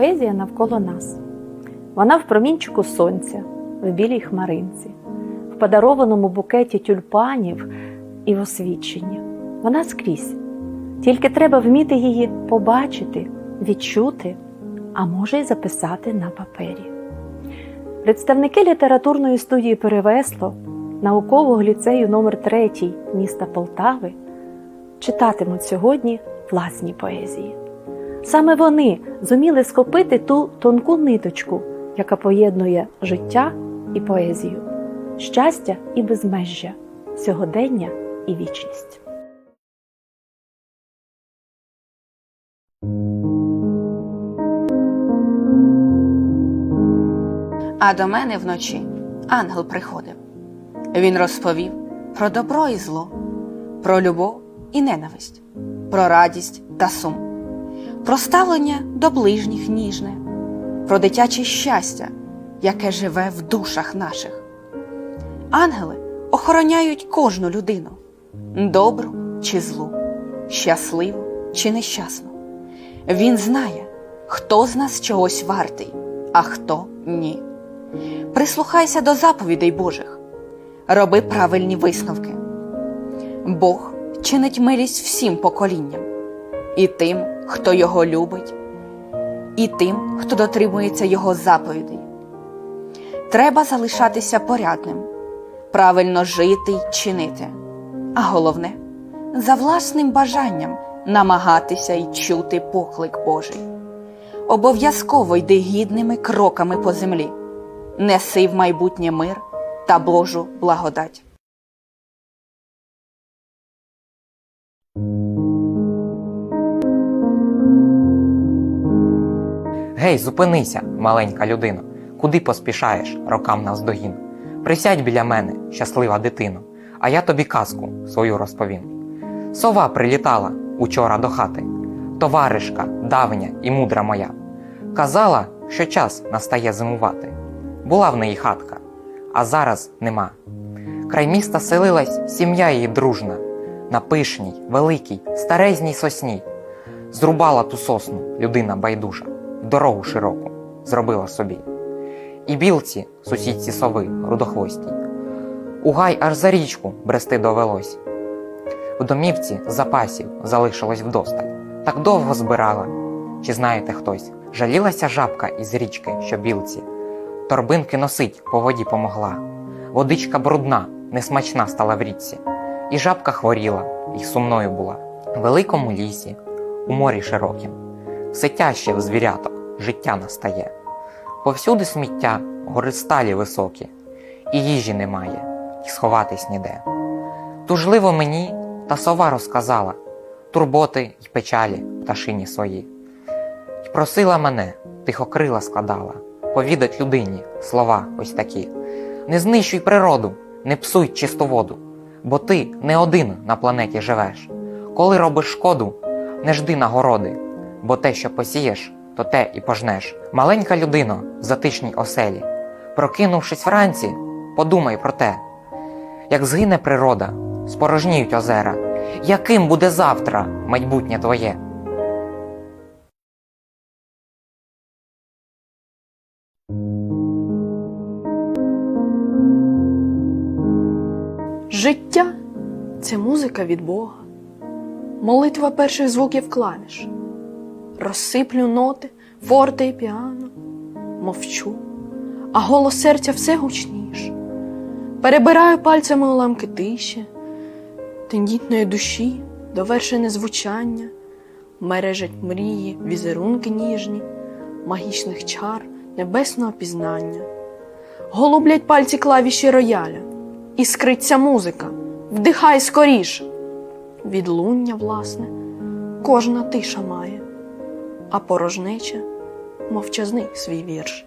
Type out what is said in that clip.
Поезія навколо нас. Вона в промінчику сонця, в білій хмаринці, в подарованому букеті тюльпанів і в освіченні. Вона скрізь. Тільки треба вміти її побачити, відчути, а може й записати на папері. Представники літературної студії Перевесло наукового ліцею номер 3 міста Полтави читатимуть сьогодні власні поезії. Саме вони зуміли схопити ту тонку ниточку, яка поєднує життя і поезію, щастя і безмежжя, сьогодення і вічність. А до мене вночі ангел приходив. Він розповів про добро і зло, про любов і ненависть, про радість та сум, про ставлення до ближніх ніжне, про дитяче щастя, яке живе в душах наших. Ангели охороняють кожну людину добру чи злу, щасливу чи нещасну. Він знає, хто з нас чогось вартий, а хто ні. Прислухайся до заповідей Божих, роби правильні висновки. Бог чинить милість всім поколінням, і тим, хто його любить, і тим, хто дотримується його заповідей. Треба залишатися порядним, правильно жити й чинити, а головне за власним бажанням намагатися й чути поклик Божий. Обов'язково йди гідними кроками по землі неси в майбутнє мир та Божу благодать. Гей, зупинися, маленька людино, куди поспішаєш рокам навздогін? Присядь біля мене, щаслива дитино, а я тобі казку свою розповім. Сова прилітала учора до хати, товаришка давня і мудра моя. Казала, що час настає зимувати. Була в неї хатка, а зараз нема. Край міста селилась сім'я її дружна, на пишній, великій, старезній сосні. Зрубала ту сосну людина байдужа, дорогу широку зробила собі. І білці, сусідці сови, рудохвостій, у гай аж за річку брести довелось. В домівці запасів залишилось вдосталь, так довго збирала. Чи знаєте хтось, жалілася жабка із річки, що білці, торбинки носить по воді помогла. Водичка брудна, несмачна стала в річці, і жабка хворіла, і сумною була. В великому лісі, у морі широкім, все тяжче в звіряток, життя настає. Повсюди сміття, гори сталі високі, і їжі немає, і сховатись ніде. Тужливо мені та сова розказала турботи й печалі пташині свої. І просила мене, тихокрила складала, повідать людині слова ось такі: не знищуй природу, не псуй чисту воду, бо ти не один на планеті живеш. Коли робиш шкоду, не жди нагороди, бо те, що посієш, то те і пожнеш. Маленька людино в затишній оселі, прокинувшись вранці, подумай про те, як згине природа, спорожніють озера, яким буде завтра майбутнє твоє. Життя це музика від Бога, молитва перших звуків клавіш. Розсиплю ноти, форте і піано, мовчу, а голос серця все гучніш. Перебираю пальцями уламки тиші, тендітної душі, довершене звучання, мережать мрії, візерунки ніжні, магічних чар, небесного пізнання. Голублять пальці клавіші рояля, іскриться музика, вдихай скоріше. Відлуння, власне, кожна тиша має, а порожнеча мовчазний свій вірш.